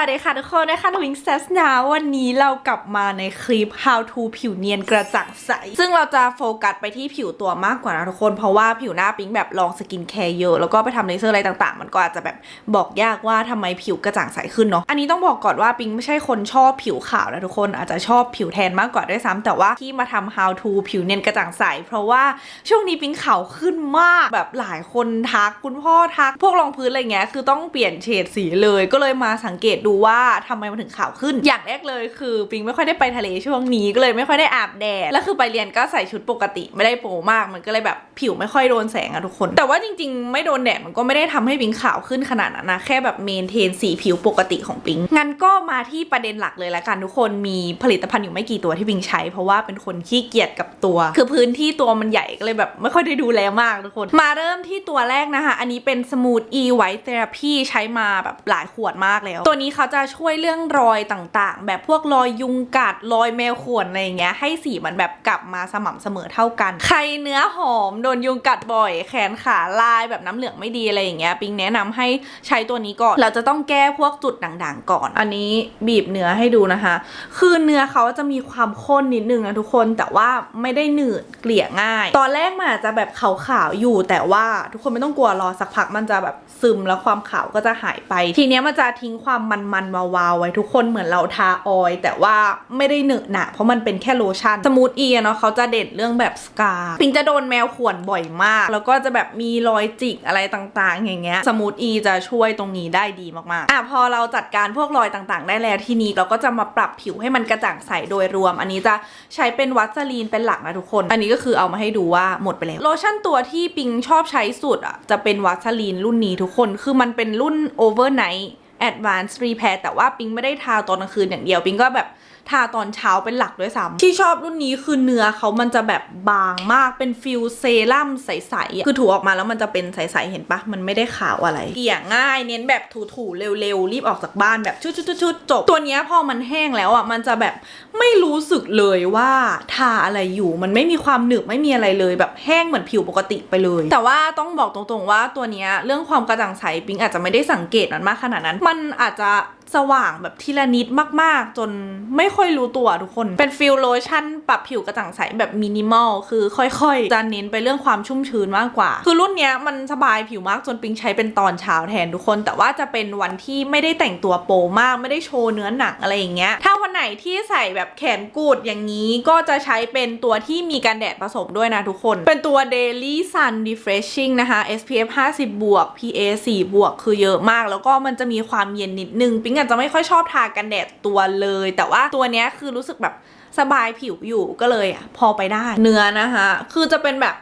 วัสดีค่ะทุกคนนะคะทวิงแซสนะวันนี้เรากลับมาในคลิป how to ผิวเนียนกระจ่างใส ซึ่งเราจะโฟกัสไปที่ผิวตัวมากกว่านะทุกคน เพราะว่าผิวหน้าปิ๊งแบบลองสกินแคร์เยอะ แล้วก็ไปทำเลเซอร์อะไรต่างๆ มันก็อาจจะแบบบอกยากว่าทำไมผิวกระจ่างใสขึ้นเนาะ อันนี้ต้องบอกก่อนว่าปิ๊งไม่ใช่คนชอบผิวขาวนะทุกคน อาจจะชอบผิวแทนมากกว่าด้วยซ้ำแต่ว่าที่มาทำ how to ผิวเนียนกระจ่างใส เพราะว่าช่วงนี้ปิ๊งขาวขึ้นมาก แบบหลายคนทักคุณพ่อทัก พวกรองพื้นอะไรเงี้ย คือต้องเปลี่ยนเฉดสีเลย ก็เลยมาสังเกตดูว่าทำไมมันถึงขาวขึ้น อย่างแรกเลยคือปิงไม่ค่อยได้ไปทะเลช่วงนี้ก็เลยไม่ค่อยได้อาบแดด แล้วคือไปเรียนก็ใส่ชุดปกติไม่ได้โปมาก มันก็เลยแบบผิวไม่ค่อยโดนแสงอะทุกคน แต่ว่าจริงๆ ไม่โดนแดดมันก็ไม่ได้ทำให้ปิงขาวขึ้นขนาดนั้นนะแค่แบบเมนเทนสีผิวปกติของปิงงั้นก็มาที่ประเด็นหลักเลยละกันทุกคนมีผลิตภัณฑ์อยู่ไม่กี่ตัวที่ปิงใช้ เพราะว่าเป็นคนขี้เกียจกับตัว คือพื้นที่ตัวมันใหญ่ก็เลยแบบไม่ค่อยได้ดูแลมากทุกคน มาเริ่มที่ตัวแรกนะคะ อันนี้เป็นสมูทอีไวท์เทอราพีใช้มาแบบหลายขวดมากแล้ว ตัวนี้เขาจะช่วยเรื่องรอยต่างๆ แบบพวกรอยยุงกัดรอยแมวข่วนอะไรอย่างเงี้ยให้สีมันแบบกลับมาสม่ำเสมอเท่ากัน ใครเนื้อหอมโดนยุงกัดบ่อย แขนขาลายแบบน้ำเหลืองไม่ดีอะไรอย่างเงี้ยปิงแนะนำให้ใช้ตัวนี้ก่อน เราจะต้องแก้พวกจุดด่างๆ ก่อน อันนี้บีบเนื้อให้ดูนะคะ คือเนื้อเขาจะมีความข้นนิดนึงนะทุกคนแต่ว่าไม่ได้หนืดเกลี่ยง่าย ตอนแรกมันอาจจะแบบขาวๆอยู่แต่ว่าทุกคนไม่ต้องกลัวรอสักพักมันจะแบบซึมแล้วความขาวก็จะหายไป ทีเนี้ยมันจะทิ้งความมันๆวาวๆไว้ทุกคนเหมือนเราทาออย แต่ว่าไม่ได้เหนอะหนะเพราะมันเป็นแค่โลชั่นสมูทอีเนาะเขาจะเด่นเรื่องแบบสกาปิงจะโดนแมวข่วนบ่อยมาก แล้วก็จะแบบมีรอยจิกอะไรต่างๆ อย่างเงี้ยสมูทอีจะช่วยตรงนี้ได้ดีมากๆอะพอเราจัดการพวกรอยต่างๆ ได้แล้วทีนี้เราก็จะมาปรับผิวให้มันกระจ่างใสโดยรวม อันนี้จะใช้เป็นวัสลีนเป็นหลักนะทุกคน อันนี้ก็คือเอามาให้ดูว่าหมดไปแล้วโลชั่นตัวที่ปิงชอบใช้สุดอะจะเป็นวัสลีนรุ่นนี้ทุกคนคือมันเป็นรุ่น overnight advanced repair แต่ว่าปิงไม่ได้ทาตอนกลางคืนอย่างเดียว ปิงก็แบบ ทาตอนเช้าเป็นหลักด้วยซ้ำที่ชอบรุ่นนี้คือเนื้อเขามันจะแบบบางมากเป็นฟิลเซรั่มใสๆ คือถูออกมาแล้วมันจะเป็นใสๆ เห็นปะมันไม่ได้ขาวอะไร เกลี่ยง่ายเน้นแบบถูๆเร็วๆ รีบออกจากบ้านแบบชุดๆๆจบ ตัวนี้พอมันแห้งแล้วอะมันจะแบบไม่รู้สึกเลยว่าทาอะไรอยู่มันไม่มีความหนึบไม่มีอะไรเลยแบบแห้งเหมือนผิวปกติไปเลย แต่ว่าต้องบอกตรงๆว่าตัวนี้เรื่องความกระจ่างใสปิงอาจจะไม่ได้สังเกตมันมากขนาดนั้น มันอาจจะ สว่างแบบทีละนิดมาก ๆ จนไม่ค่อยรู้ตัวทุกคน เป็นฟิลโลชั่นปรับผิวกระจ่างใสแบบมินิมอล คือค่อยๆ จะเน้นไปเรื่องความชุ่มชื้นมากกว่า คือรุ่นเนี้ยมันสบายผิวมากจนปิงใช้เป็นตอนเช้าแทนทุกคน แต่ว่าจะเป็นวันที่ไม่ได้แต่งตัวโปมาก ไม่ได้โชว์เนื้อหนังอะไรอย่างเงี้ย ถ้าวันไหนที่ใส่แบบแขนกูดอย่างนี้ก็จะใช้เป็นตัวที่มีกันแดดผสมด้วยนะทุกคน เป็นตัว Daily Sun Refreshing นะคะ SPF 50บวก PA 4บวกคือเยอะมาก แล้วก็มันจะมีความเย็นนิดนึงปิ๊งอาจจะไม่ค่อยชอบทากันแดดตัวเลย แต่ว่าตัวเนี้ยคือรู้สึกแบบสบายผิวอยู่ก็เลยอะพอไปได้ เนื้อนะคะคือจะเป็นแบบ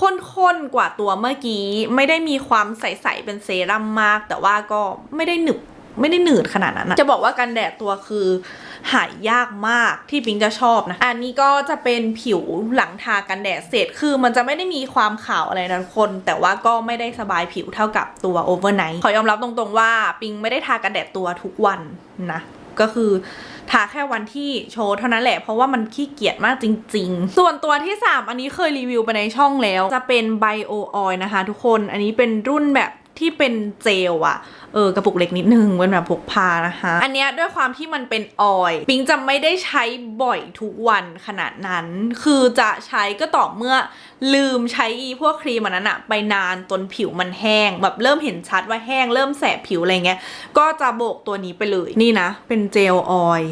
ข้นๆกว่าตัวเมื่อกี้ ไม่ได้มีความใสๆเป็นเซรั่มมาก แต่ว่าก็ไม่ได้หนึบไม่ได้หนืดขนาดนั้นนะจะบอกว่ากันแดดตัวคือ หายยากมากที่ปิงจะชอบนะ อันนี้ก็จะเป็นผิวหลังทากันแดดเสร็จ คือมันจะไม่ได้มีความขาวอะไรนะทุกคน แต่ว่าก็ไม่ได้สบายผิวเท่ากับตัว overnight ขอยอมรับตรงๆว่าปิงไม่ได้ทากันแดดตัวทุกวันนะก็คือทาแค่วันที่โชว์เท่านั้นแหละ เพราะว่ามันขี้เกียจมากจริง ๆ ส่วนตัวที่ 3 อันนี้เคยรีวิวไปในช่องแล้ว จะเป็น Bio Oil นะคะทุกคน อันนี้เป็นรุ่นแบบ ที่เป็นเจลอะเออกระปุกเล็กนิดนึงเป็นแบบพกพานะคะ อันเนี้ยด้วยความที่มันเป็นออยปิงจะไม่ได้ใช้บ่อยทุกวันขนาดนั้น คือจะใช้ก็ต่อเมื่อลืมใช้อีพวกครีมอันนั้นอะไปนานจนผิวมันแห้ง แบบเริ่มเห็นชัดว่าแห้งเริ่มแสบผิวอะไรเงี้ยก็จะโบกตัวนี้ไปเลยนี่นะ เป็นเจลออย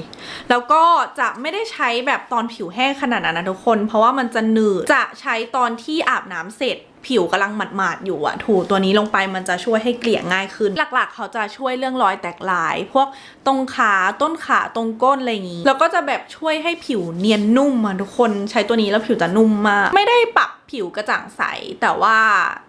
แล้วก็จะไม่ได้ใช้แบบตอนผิวแห้งขนาดนั้นนะทุกคน เพราะว่ามันจะหนืดจะใช้ตอนที่อาบน้ำเสร็จ ผิวกำลังหมาดๆอยู่อะถูตัวนี้ลงไปมันจะช่วยให้เกลี่ยง่ายขึ้น หลักๆ เขาจะช่วยเรื่องรอยแตกลาย พวกตรงขาต้นขาตรงก้นอะไรอย่างงี้ แล้วก็จะแบบช่วยให้ผิวเนียนนุ่มอะทุกคนใช้ตัวนี้แล้วผิวจะนุ่มมาก ไม่ได้ปรับผิวกระจ่างใสแต่ว่า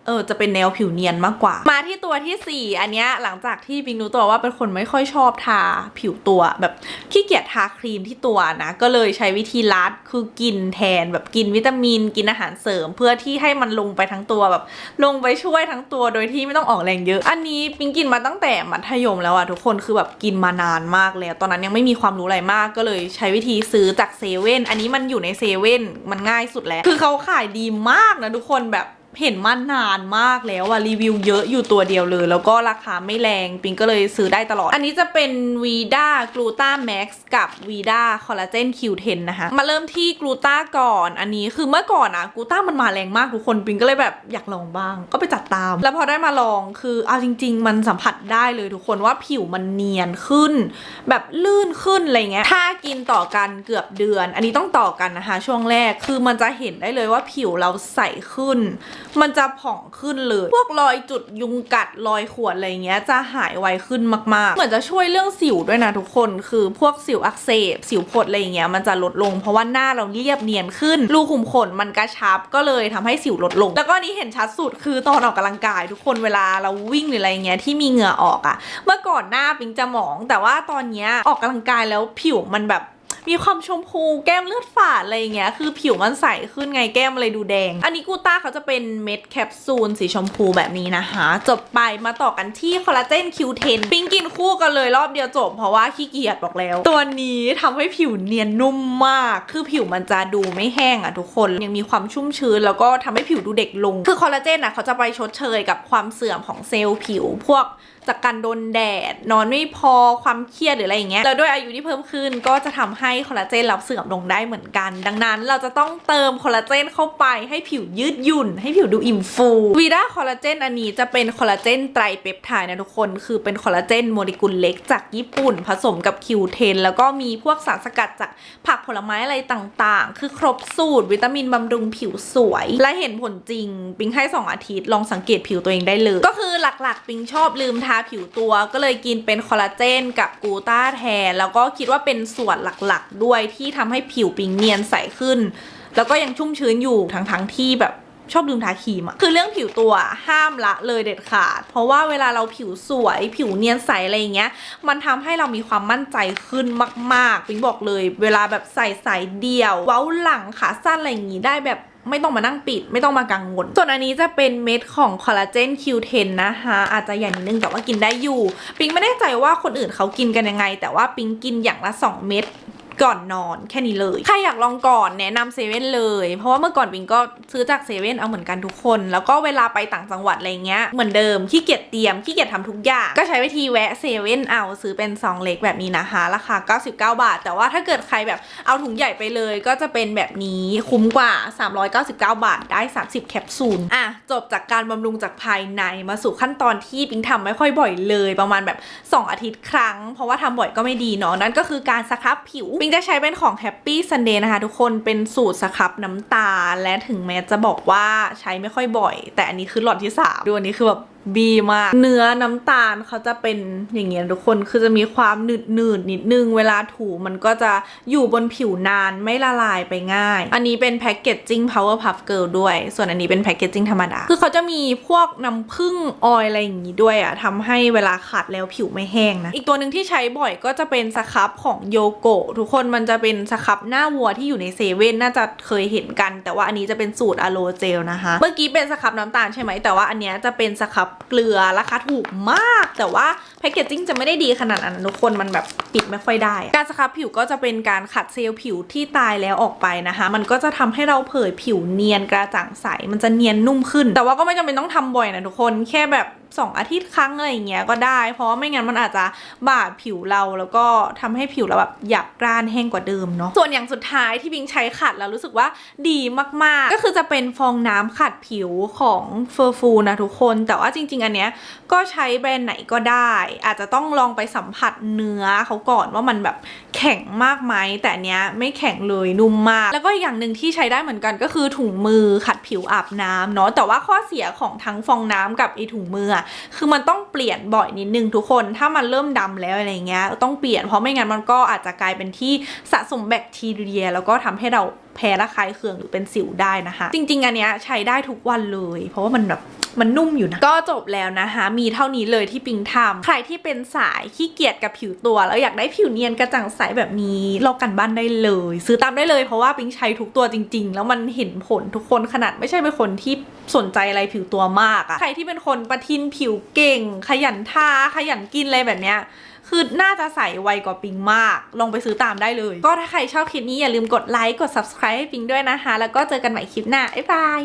เออจะเป็นแนวผิวเนียนมากกว่า มาที่ตัวที่ 4 อันเนี้ยหลังจากที่ปิงรู้ตัวว่าเป็นคนไม่ค่อยชอบทาผิวตัวแบบขี้เกียจทาครีมที่ตัวนะ ก็เลยใช้วิธีลัดคือกินแทนแบบกินวิตามิน กินอาหารเสริม เพื่อที่ให้มันลงไปทั้งตัวแบบลงไปช่วยทั้งตัวโดยที่ไม่ต้องออกแรงเยอะ อันนี้ปิงกินมาตั้งแต่มัธยมแล้วอะทุกคนคือแบบกินมานานมากแล้ว ตอนนั้นยังไม่มีความรู้อะไรมากก็เลยใช้วิธีซื้อจากเซเว่นอันนี้มันอยู่ในเซเว่นมันง่ายสุดแล้ว คือเขาขายดีมากนะทุกคนแบบ เห็นมานานมากแล้วอะรีวิวเยอะอยู่ตัวเดียวเลย แล้วก็ราคาไม่แรงปิงก็เลยซื้อได้ตลอด อันนี้จะเป็นวีด้ากลูตาแม็กซ์กับวีด้าคอลลาเจน Q10 นะคะ มาเริ่มที่กลูตาก่อนอันนี้คือเมื่อก่อนอะกลูตามันมาแรงมากทุกคนปิงก็เลยแบบอยากลองบ้าง ก็ไปจัดตาม แล้วพอได้มาลองคือเอาจริง ๆ มันสัมผัสได้เลยทุกคนว่าผิวมันเนียนขึ้น แบบลื่นขึ้นอะไรเงี้ยถ้ากินต่อกันเกือบเดือน อันนี้ต้องต่อกันนะคะช่วงแรกคือมันจะเห็นได้เลยว่าผิวเราใสขึ้น มันจะผ่องขึ้นเลย พวกรอยจุดยุงกัดรอยข่วนอะไรเงี้ยจะหายไวขึ้นมากๆ เหมือนจะช่วยเรื่องสิวด้วยนะทุกคนคือพวกสิวอักเสบ สิวผดอะไรเงี้ยมันจะลดลง เพราะว่าหน้าเราเรียบเนียนขึ้น รูขุมขนมันกระชับก็เลยทำให้สิวลดลง แล้วก็นี้เห็นชัดสุดคือตอนออกกำลังกายทุกคนเวลาเราวิ่งหรืออะไรเงี้ยที่มีเหงื่อออกอะเมื่อก่อนหน้าปิงจะหมอง แต่ว่าตอนเนี้ยออกกำลังกายแล้วผิวมันแบบ มีความชมพูแก้มเลือดฝาดอะไรอย่างเงี้ยคือผิวมันใสขึ้นไงแก้มเลยดูแดง อันนี้กูต้าเขาจะเป็นเม็ดแคปซูลสีชมพูแบบนี้นะคะจบไปมาต่อกันที่คอลลาเจน Q10 ปิงกินคู่กันเลยรอบเดียวจบ เพราะว่าขี้เกียจบอกแล้ว ตัวนี้ทำให้ผิวเนียนนุ่มมาก คือผิวมันจะดูไม่แห้งอะทุกคนยังมีความชุ่มชื้น แล้วก็ทำให้ผิวดูเด็กลง คือคอลลาเจนอะเขาจะไปชดเชยกับความเสื่อมของเซลล์ผิวพวก จากการโดนแดด นอนไม่พอความเครียดหรืออะไรอย่างเงี้ยแล้วด้วยอายุที่เพิ่มขึ้นก็จะทำให้คอลลาเจนเราเสื่อมลงได้เหมือนกัน ดังนั้นเราจะต้องเติมคอลลาเจนเข้าไปให้ผิวยืดหยุ่น ให้ผิวดูอิ่มฟูวีด้าคอลลาเจนอันนี้จะเป็นคอลลาเจนไตรเปปไทด์นะทุกคนคือเป็นคอลลาเจนโมเลกุลเล็กจากญี่ปุ่น ผสมกับ Q10 แล้วก็มีพวกสารสกัดจากผักผลไม้อะไรต่างๆ คือครบสูตร วิตามินบำรุงผิวสวย และเห็นผลจริง ปิงให้ 2 อาทิตย์ ลองสังเกตผิวตัวเองได้เลย ก็คือหลักๆ ปิงชอบลืมทาผิวตัวก็เลยกินเป็นคอลลาเจนกับกูต้าแทน แล้วก็คิดว่าเป็นส่วนหลักๆ ด้วยที่ทำให้ผิวปิงเนียนใสขึ้น แล้วก็ยังชุ่มชื้นอยู่ทั้งๆที่แบบชอบลืมทาครีมอะคือเรื่องผิวตัวห้ามละเลยเด็ดขาด เพราะว่าเวลาเราผิวสวยผิวเนียนใสอะไรอย่างเงี้ย มันทำให้เรามีความมั่นใจขึ้นมากๆปิงบอกเลย เวลาแบบใส่สายเดี่ยว เว้าหลังขาสั้นอะไรอย่างงี้ได้แบบไม่ต้องมานั่งปิด ไม่ต้องมากังวล ส่วนอันนี้จะเป็นเม็ดของคอลลาเจน Q10 นะคะอาจจะใหญ่นิดนึงแต่ว่ากินได้อยู่ ปิงไม่แน่ใจว่าคนอื่นเขากินกันยังไง แต่ว่าปิงกินอย่างละ 2 เม็ด ก่อนนอนแค่นี้เลย ใครอยากลองก่อนแนะนำเซเว่นเลย เพราะว่าเมื่อก่อนปิงก็ซื้อจากเซเว่นเอาเหมือนกันทุกคน แล้วก็เวลาไปต่างจังหวัดอะไรเงี้ยเหมือนเดิมขี้เกียจเตรียมขี้เกียจทำทุกอย่าง ก็ใช้วิธีแวะเซเว่นเอาซื้อเป็นซองเล็กแบบนี้นะคะราคา 99 บาท แต่ว่าถ้าเกิดใครแบบเอาถุงใหญ่ไปเลย ก็จะเป็นแบบนี้คุ้มกว่า 399 บาทได้ 30 แคปซูลอะจบจากการบำรุงจากภายในมาสู่ขั้นตอนที่ปิงทำไม่ค่อยบ่อยเลย ประมาณแบบ 2 อาทิตย์ครั้ง เพราะว่าทำบ่อยก็ไม่ดีเนาะนั่นก็คือการสครับผิวปิงจะใช้เป็นของ Happy Sunday นะคะ ทุกคนเป็นสูตรสครับน้ำตาลและถึงแม้จะบอกว่าใช้ไม่ค่อยบ่อย แต่อันนี้คือหลอดที่ 3 ดูอันนี้คือแบบบีมาก เนื้อน้ำตาลเขาจะเป็นอย่างเงี้ยทุกคนคือจะมีความหนืดหนืดนิดนึง เวลาถูมันก็จะอยู่บนผิวนานไม่ละลายไปง่าย อันนี้เป็นแพ็กเกจจิ้ง Power Puff Girl ด้วย ส่วนอันนี้เป็นแพ็กเกจจิ้งธรรมดา คือเขาจะมีพวกน้ำผึ้งออยอะไรอย่างงี้ด้วยอะทำให้เวลาขัดแล้วผิวไม่แห้งนะ อีกตัวหนึ่งที่ใช้บ่อยก็จะเป็นสครับของโยโกะทุกคนมันจะเป็นสครับหน้าวัวที่อยู่ในเซเว่นน่าจะเคยเห็นกัน แต่ว่าอันนี้จะเป็นสูตรอะโลเจลนะคะ เมื่อกี้เป็นสครับน้ำตาลใช่ไหมแต่ว่าอันเนี้ยจะเป็นสครับเกลือราคาถูกมาก แต่ว่าแพคเกจจิ้งจะไม่ได้ดีขนาดนั้นทุกคนมันแบบปิดไม่ค่อยได้ การสครับผิวก็จะเป็นการขัดเซลล์ผิวที่ตายแล้วออกไปนะคะ มันก็จะทำให้เราเผยผิวเนียนกระจ่างใส มันจะเนียนนุ่มขึ้น แต่ว่าก็ไม่จำเป็นต้องทำบ่อยนะทุกคนแค่แบบ2อาทิตย์ครั้งอะไรอย่างเงี้ยก็ได้ เพราะว่าไม่งั้นมันอาจจะบาดผิวเราแล้วก็ทำให้ผิวเราแบบหยาบกร้านแห้งกว่าเดิมเนาะส่วนอย่างสุดท้ายที่บิงใช้ขัดแล้วรู้สึกว่าดีมากๆ ก็คือจะเป็นฟองน้ำขัดผิวของเฟอร์ฟูนะทุกคน แต่ว่าจริง ๆ อันเนี้ยก็ใช้แบรนด์ไหนก็ได้อาจจะต้องลองไปสัมผัสเนื้อเขาก่อนว่ามันแบบแข็งมากไหมแต่นเนี้ยไม่แข็งเลยนุ่มมาก แล้วก็อย่างหนึ่งที่ใช้ได้เหมือนกันก็คือถุงมือขัดผิวอาบน้ำเนาะแต่ว่าข้อเสียของทั้งฟองน้ำกับไอถุงมืออะคือมันต้องเปลี่ยนบ่อยนิดนึงทุกคนถ้ามันเริ่มดำแล้วอะไรเงี้ยต้องเปลี่ยนเพราะไม่งั้นมันก็อาจจะกลายเป็นที่สะสมแบคทีเรีย แล้วก็ทำให้เราแพ้ระคายเคืองหรือเป็นสิวได้นะคะ จริง ๆ อันเนี้ยใช้ได้ทุกวันเลย เพราะว่ามันแบบมันนุ่มอยู่นะ ก็จบแล้วนะคะ มีเท่านี้เลยที่ปิงทำใครที่เป็นสายขี้เกียจกับผิวตัว แล้วอยากได้ผิวเนียนกระจ่างใสแบบนี้ลอกกันบ้านได้เลย ซื้อตามได้เลยเพราะว่าปิงใช้ทุกตัวจริง ๆ แล้วมันเห็นผลทุกคนขนาดไม่ใช่เป็นคนที่สนใจอะไรผิวตัวมากอะใครที่เป็นคนประทินผิวเก่ง ขยันทาขยันกินอะไรแบบเนี้ย คือน่าจะใส่ไวกว่าปิงมาก ลองไปซื้อตามได้เลย ก็ถ้าใครชอบคลิปนี้อย่าลืมกดไลค์กด subscribe ให้ปิงด้วยนะคะ แล้วก็เจอกันใหม่คลิปหน้าบ๊ายบาย